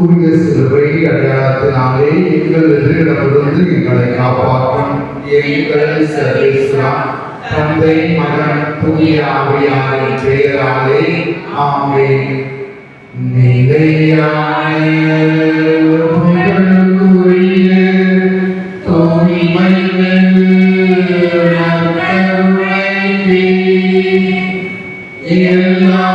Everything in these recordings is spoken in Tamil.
தூய சிலுவை அடையாளத்தினாலே எங்கள் எதிரிடமிருந்து எங்களை காப்பாற்றும் எங்கள் சர்வேஸ்வரம் தந்தை மகன் புதிய ஆவியாரின் பெயராலே ஆமே நிலையான புகழுக்குரிய எல்லா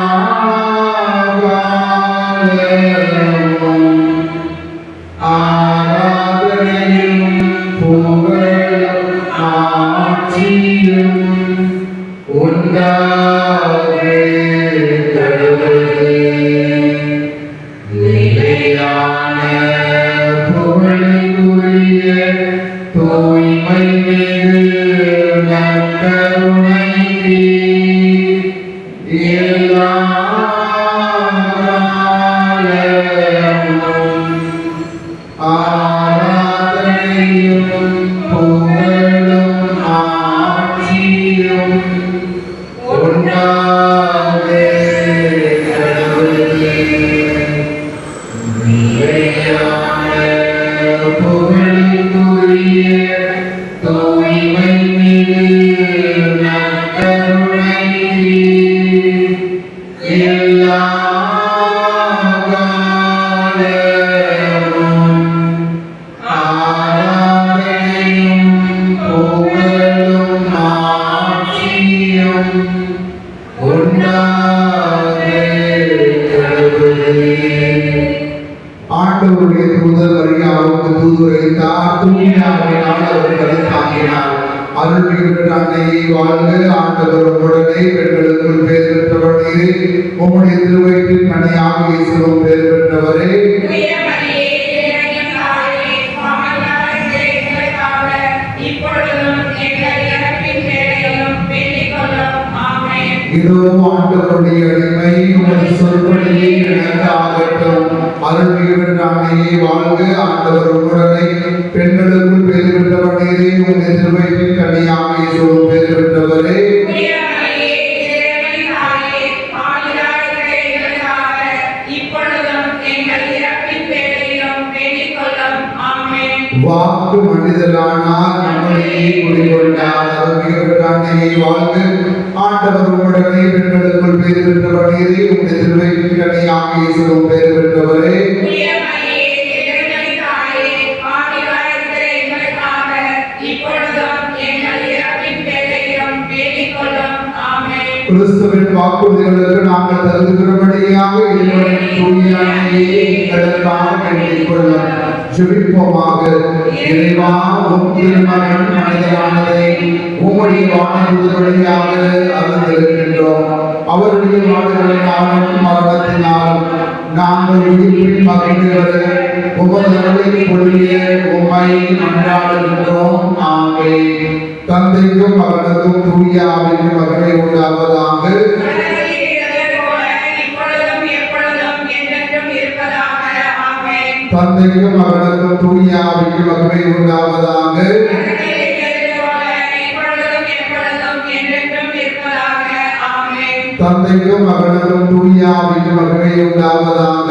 இதோ ஆண்டவருடைய அடிமை உமது சொற்படியே எனக்கு ஆகட்டும் அருள் அன்னையை வாழ்க ஆண்டவர் உடனே பெண்களுக்குள் பேர் பெற்றவனே உம்முடைய திருவயிற்றில் கனியாக இயேசுவும் பேர் பெற்றவரே வாக்கு மனிதரானார் நம்மளையே குடிகொண்டார் அருமையை வாழ்க. ஆண்டவர் உடனே பெண்களுக்குள் பேர் பெற்றவனே கனியாக இயேசுவும் பெற்றவரே கிறிஸ்துவின் வாக்குறுதிகளுக்கு நாங்கள் தருகிறபடியாக இறைவனின் தூயானையே எங்களுக்காக வேண்டிக் கொள்ளும் ஜெபிப்போமாக இறைவா உம் திருமகன் மனிதனானதை உம்முடைய வானதூதர் வழியாக அறிந்திருக்கின்றோம் அவருடைய வாடுகளினாலும் மரணத்தினாலும் நாங்கள் உயிர்ப்பின் மகிழ்ந்து உமது பொருளிய உம்மை மன்றாடுகின்றோம். நாங்கள் தந்தைக்கும் மகனுக்கும் தூயாவின் மகளை உண்டாவதாக தந்தைக்கும் மகனுக்கும் தூய ஆவிக்கும் மகிமை உண்டாவதாக. தந்தைக்கும் மகனுக்கும் தூய ஆவிக்கும் மகிமை உண்டாவதாக.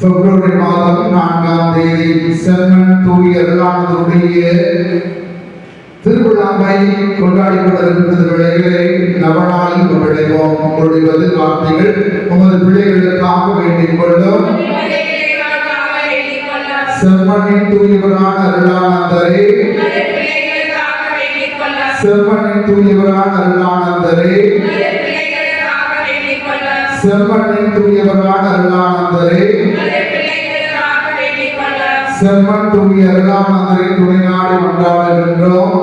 பிப்ரவரி மாதம் நான்காம் தேதி செல்வன் தூய அருளானதுடைய திருவிழாவை கொண்டாடி கொண்டிருக்கிறது பிள்ளைகளை நவநாளில் கொண்டாடுவோம் உங்களுடைய பதில் வார்த்தைகள் உமது பிள்ளைகளுக்காக வேண்டிக் கொள்ளும் செம்மனின் தூயவரான அருளானந்தரே. செம்மனின் தூயவரான அருளானந்தரே. செம்மனின் தூயவரான அருளானந்தரே. செம்மன் தூய அருளானந்தரை துணைநாடு கொண்டாடுகின்றோம்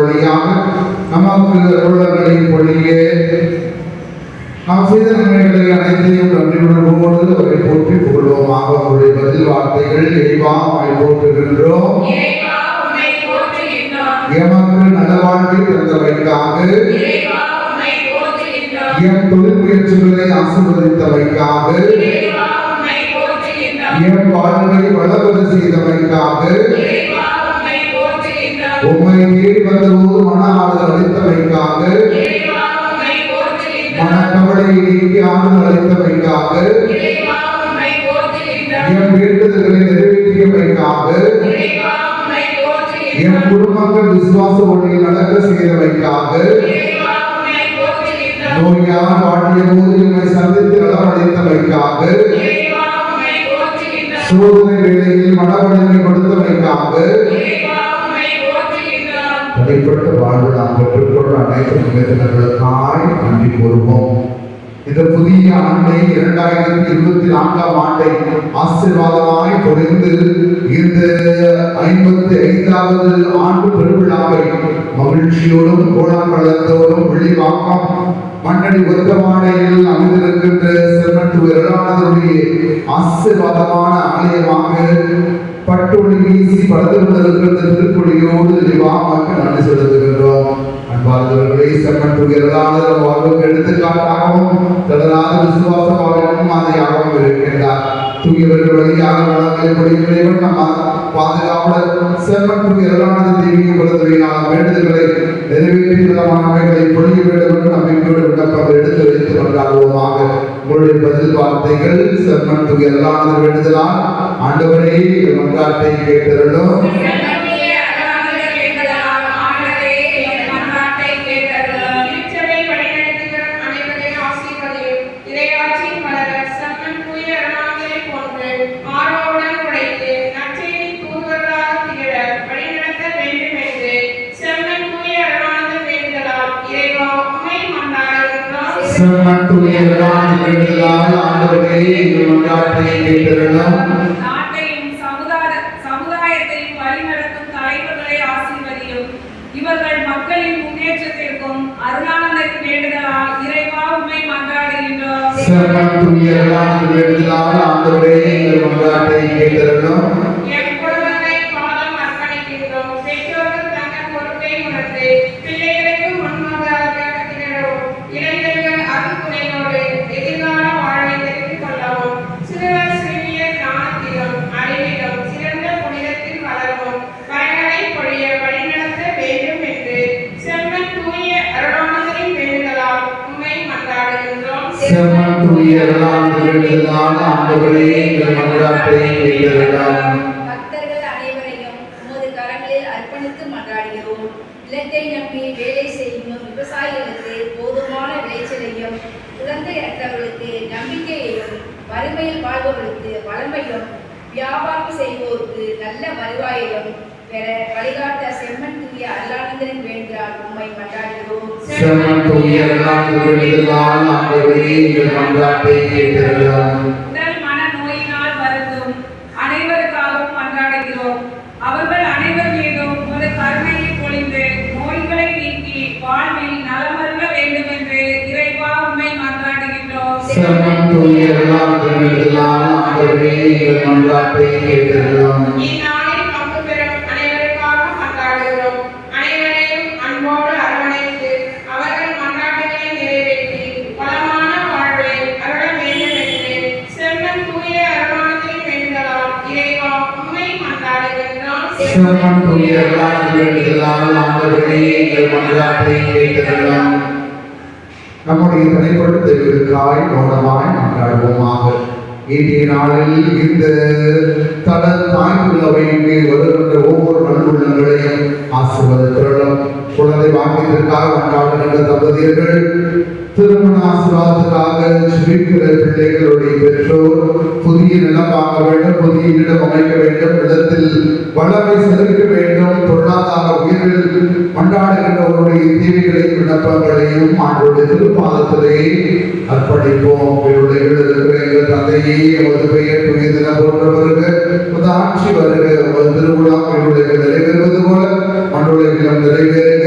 வழியாக நமக்கு அருளங்களை பொழிய. நாம் செய்த நன்மைகளை அனைத்தையும் நன்றியுணர்வோடு அவரை போற்றி புகழ்வோமாக அவருடைய பதில் வார்த்தைகள் இறைவாய் போற்றுகின்றோம். எமக்கு தந்தவைக்காக இறைவா உம்மை போற்றுகின்றோம். எம் தொழில் முயற்சிகளை ஆசீர்வதித்தவைக்காக எம் வாழ்வை வளர்வது செய்தவைக்காக இறைவா உம்மை மன ஆறுதல் அளித்தவைக்காக இறைவா உம்மை மனக்கவலையை நீக்கி ஆறுதல் அளித்தவைக்காக இறைவா உம்மை வேண்டுதல்களை நிறைவேற்றியவைக்காக என் குடும்பங்கள் விசுவாச ஒளியில் நடக்க செய்தவைக்காக இறைவா உம்மை வாடிய போது என்னை சந்தித்து நலமடைத்தவைக்காக இறைவா சோதனை வேளையில் மனவலிமை கொடுத்தவைக்காக போற்றுகின்றோம் வாழ்வு நாம் பெற்றுக்கொண்ட அனைத்து நிகழ்ச்சிகளுக்காய் நன்றி கூறுவோம். இந்த புதிய ஆண்டை இரண்டாயிரத்தி இருபத்தி நான்காம் ஆண்டை ஆசீர்வாதமாய் தொடர்ந்து இந்த ஐம்பத்தி ஐந்தாவது ஆண்டு பெருவிழாவை மகிழ்ச்சியோடும் கோலாகலத்தோடும் விழிவாக்கம் மண்ணடி ஒத்தமாடையில் அமைந்திருக்கின்ற செம்மட்டு விரலானதுடைய ஆசீர்வாதமான ஆலயமாக பட்டொளி வீசி படத்தில் கொண்டிருக்கின்ற திருப்பொழியோடு நிவாமக்கு நன்றி செலுத்துகின்றோம். அன்பார்ந்தவர்களே செம்மன் துயரலான வாழ்வுக்கு எடுத்துக்காட்டாகவும் தொடராத விசுவாசமாகவும் அதையாகவும் இருக்கின்றார். தூயவர்கள் வழியாக வளங்களை நம்ம பாதுகாவலர் செம்மன் எதிரானது தெய்வீக குலத்துறையினால் வேண்டுதல்களை நிறைவேற்றி நலமானவைகளை பொழிய வேண்டும் என்று நம்பிக்கையோடு விண்ணப்பம் எடுத்து வைத்து கொண்டாடுவோமாக. உங்களுடைய பதில் வார்த்தைகள் செம்மன் எதிரானது வேண்டுதலால் ஆண்டவரே மன்றாட்டை கேட்டருளும் நாட்டையும் சமுதாய சமுதாயத்தையும் வழிநடத்தும் தலைவர்களை ஆசீர்வதியும். இவர்கள் மக்களின் முன்னேற்றத்திற்கும் அருளானந்தரின் வேண்டுதலால் இறைவா உம்மை மன்றாடுகின்றோம். ஆண்டவரே எங்கள் மன்றாட்டை கேட்டருளும் அர்ப்பணித்து மன்றாடுகிறோம். இலக்கை நம்பி வேலை செய்யும் விவசாயிகளுக்கு போதுமான விளைச்சலையும் குழந்தையற்றவர்களுக்கு நம்பிக்கையையும் வறுமையில் வாழ்பவர்களுக்கு வளமையும் வியாபாரம் செய்வோருக்கு நல்ல வருவாயையும் பெற வழிகாட்ட செம்மன் தூய அருளானந்தரின் வேண்டால் உண்மை மன்றாடுகிறோம். செம்மன் துயரலான வேண்டுதலால் ஆண்டவரே எங்கள் மன்றாட்டை கேட்டருளும் உடல் மன நோயினால் வருந்தும் அனைவருக்காகவும் மன்றாடுகிறோம் அவர்கள் அனைவர் மீதும் ஒரு கருணையை பொழிந்து நோய்களை நீக்கி வாழ்வில் நலமருள வேண்டும் என்று இறைவா உம்மை மன்றாடுகின்றோம் செம்மன் துயரலான வேண்டுதலால் ஆண்டவரே எங்கள் மன்றாட்டை கேட்டருளும் இந்நாளில் பங்கு பெறும் அனைவருக்காக மன்றாடுகிறோம் அனைவரையும் அன்போடு அரவணைத்து அவர்கள் மன்றாட்டுகளை நிறைவேற்றி வளமான வாழ்வை அருள வேண்டும் என்று செம்மன் தூய அருளானதின் வேண்டுதலால் இறைவா உம்மை மன்றாடுகின்றோம் செம்மன் துயரலான வேண்டுதலால் ஆண்டவரே எங்கள் மன்றாட்டை உம்மை தனிப்பட்ட தேவைகளுக்காய் கவனமாய் கொண்டாடுவோமாக இன்றைய நாளில் இந்த தட தாய்ப்புள்ளவைக்கு வருகின்ற ஒவ்வொரு நண்புள்ளங்களையும் ஆசீர்வதித்திரளும் குழந்தை வாக்கியத்திற்காக கொண்டாடுகின்ற தம்பதியர்கள் திருமண ஆசீர்வாதத்துக்காக ஜெபிக்கிற பிள்ளைகளுடைய பெற்றோர் புதிய நிலம் வாங்க வேண்டும் புதிய இடம் அமைக்க வேண்டும் இடத்தில் வளமை செலுத்த வேண்டும் பொருளாதார உயர்வில் மன்றாடுகின்றவருடைய தீவிகளையும் விண்ணப்பங்களையும் ஆண்டோடைய திருப்பாதத்திலே அர்ப்பணிப்போம். இவருடைய இருக்கிற எங்கள் தந்தையே உமது பெயர் புனிதன போன்ற வருக உமது ஆட்சி வருக. உமது திருவிழா இவருடைய நிறைவேறுவது போல. மண்ணுலகிலும் நிறைவேறுக.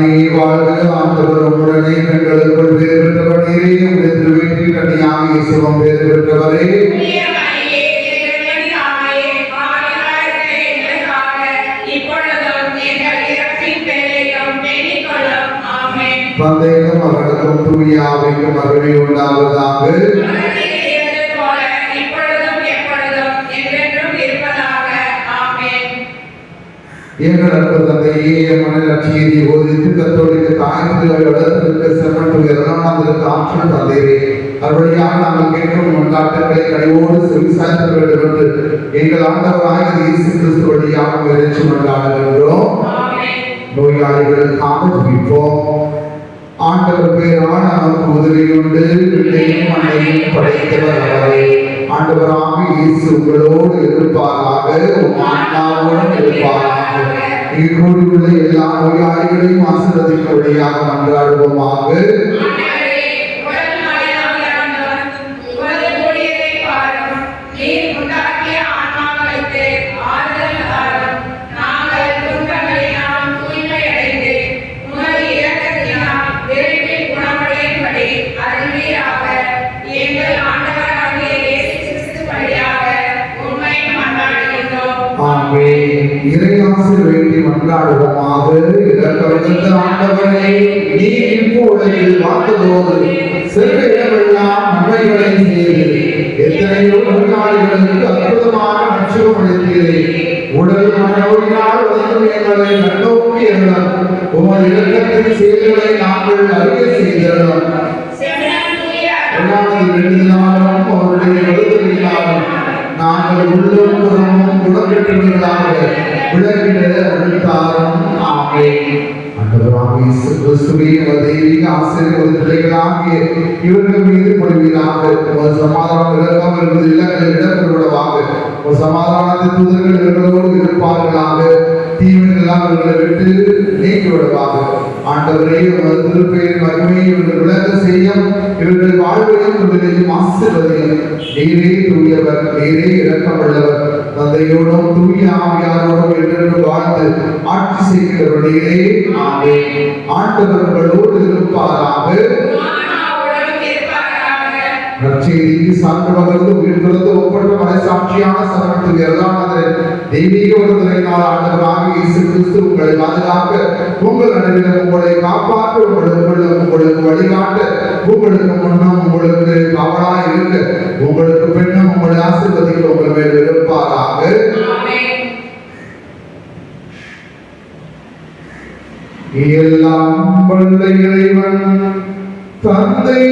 அருள்மிகுறானே வாழ்க ஆண்டவர் உடனே பெண்களுக்குள் பேர் பெற்றவனே. உடைய திருவேற்றில் கனியாக இயேசுவும் பேர் பெற்றவரே. மரியே, இறைவனின் தாயே, பாவிகளாயிருக்கிற எங்களுக்காக எங்கள் அன்பு தந்தையே மனநட்சியை போதித்து கத்தோலிக்க தாய்மொழிகள் வளர்த்திருக்க சிரமட்டு இரண்டாம் ஆற்றல் தந்தையே அறுபடியாக நாங்கள் கேட்கும் கொண்டாட்டங்களை கனிவோடு செவிசாய்த்த வேண்டும் என்று எங்கள் ஆண்டவராக இயேசு கிறிஸ்து வழியாக இறைச்சி நோயாளிகளுக்காக ஆண்டவர் பேரான நமக்கு விண்ணையும் மண்ணையும் படைத்தவர் அவரே ஆண்டவராக இயேசு உங்களோடு இருப்பாராக. உம் ஆன்மாவோடும் இருப்பாராக. இங்கு கூடியுள்ள எல்லா நோயாளிகளையும் ஆசீர்வதிக்கும்படியாக மன்றாடுவோமாக. உடல் மனோயினால் வந்து எங்களை கண்ணோக்கி எண்ணம் உமது இலக்கத்தின் செயல்களை நாங்கள் அறிய செய்தோம் செம்மன் எழுதினாலும் அவருடைய எழுதுகிறாலும் நாங்கள் உள்ளும் புறமும் விளக்கிட அழுத்தாரும் ஆமே இவர்கள் மீது பொழிவீராக உமது சமாதானம் இறக்கம் என்பது இல்லங்களில் இடம்பெறுவதாக உமது சமாதானத்தை தூதர்கள் இவர்களோடு இருப்பார்களாக. தீவிரங்களாக இவர்களை விட்டு நீக்கிவிடுவாக ஆண்டவரே உமது திருப்பெயர் மகிமையை இவர்கள் விளங்க செய்யும். இவர்கள் வாழ்வையும் தொழிலையும் ஆசிர்வதையும். நீரே தூயவர் நீரே இரக்கமுள்ளவர் தந்தையோடும் தூய ஆவியாரோடும் என்றென்று வாழ்ந்து ஆட்சி செய்கிறவர் நீரே. ஆமே ஆண்டவர்களோடு இருப்பாராக. ஆன்மாவோடும் நற்செய்திக்கு சான்று பகர்ந்து உயிர் பிறந்து ஒப்பற்ற மனசாட்சியான சரணத்துக்கு எல்லாமதன் தெய்வீக ஒருவரையினால் ஆண்டவராக இயேசு கிறிஸ்து உங்களை பாதுகாக்க உங்கள் நடுவில் உங்களை காப்பாற்ற உங்களுக்கு உங்களுக்கு வழிகாட்ட உங்களுக்கு முன்னும் உங்களுக்கு காவலாய் இருக்க உங்களுக்கு பெண்ணும் உங்களை ஆசிர்வதிக்க உங்கள் மேல் இருப்பாராக எல்லாம் வல்ல இறைவன் தந்தை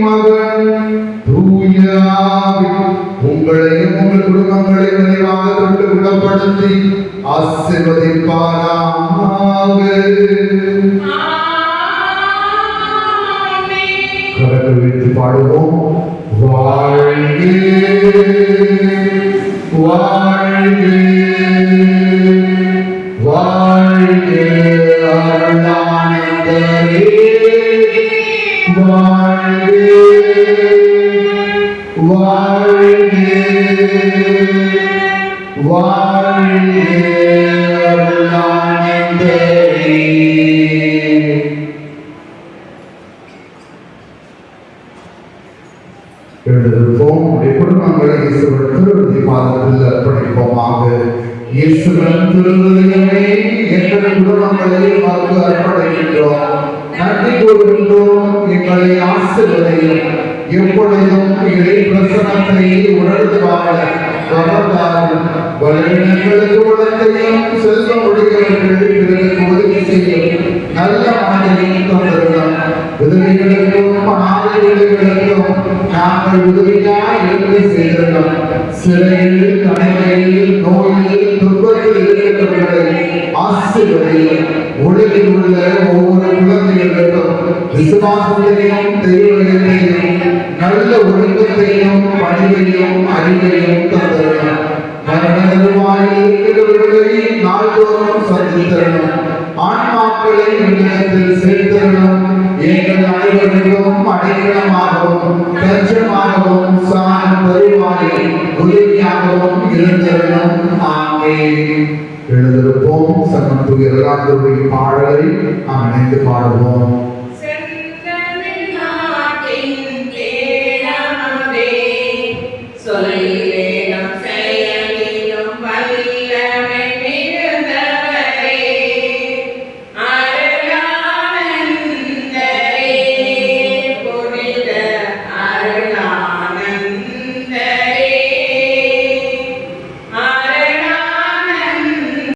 மகன் தூயாவின் உங்களையும் உங்கள் குடும்பங்களையும் நிறைவாக தொட்டு குணப்படுத்தி ஆசிர்வதிப்பாராக. ஆமென். வைத்து பாடுவோம். வாழ்கே வாழ்கே வாழ்கே அருளானந்தரே வாழ்க வாழ்க அருளானந்தரே குடும்பங்களை பாதத்தில் அர்ப்பணிப்போமாக இயேசுவின் திருவிழியமே எங்கள் குடும்பங்களை வாக்கு அர்ப்பணிக்கின்றோம். நன்றி கூறுகின்றோம் எங்களை ஆசிர்வதையும் எப்பொழுதும் இறை பிரசனத்தை உணர்ந்து வாழ கவர்ந்தாரும் வலிமைகளுக்கு உலகத்தையும் செல்வம் உடையவர்கள் பிறருக்கு உதவி செய்யும் நல்ல தந்திருந்தோம் நாங்கள் இருந்து செய்திருந்தோம். சிறையில் உள்ள ஒவ்வொரு குழந்தைகளுக்கும் விசுவாசத்தையும் தெய்வத்தையும் நல்ல ஒழுக்கத்தையும் பணிவையும் அறிவையும் தந்தரணும் மரணவாயில் இருக்கிறவர்களை நாள்தோறும் சந்தித்தரணும் ஆன்மாக்களை இல்லத்தில் சேர்த்தரணும் எங்கள் அனைவருக்கும் அடைக்கலமாகவும் தஞ்சமாகவும் சான் தருவாயில் உதவியாகவும் இருந்தரணும் ஆமே எழுந்திருப்போம் சமத்துவ இரண்டாம் பாடலை நாம் இணைந்து பாடுவோம்.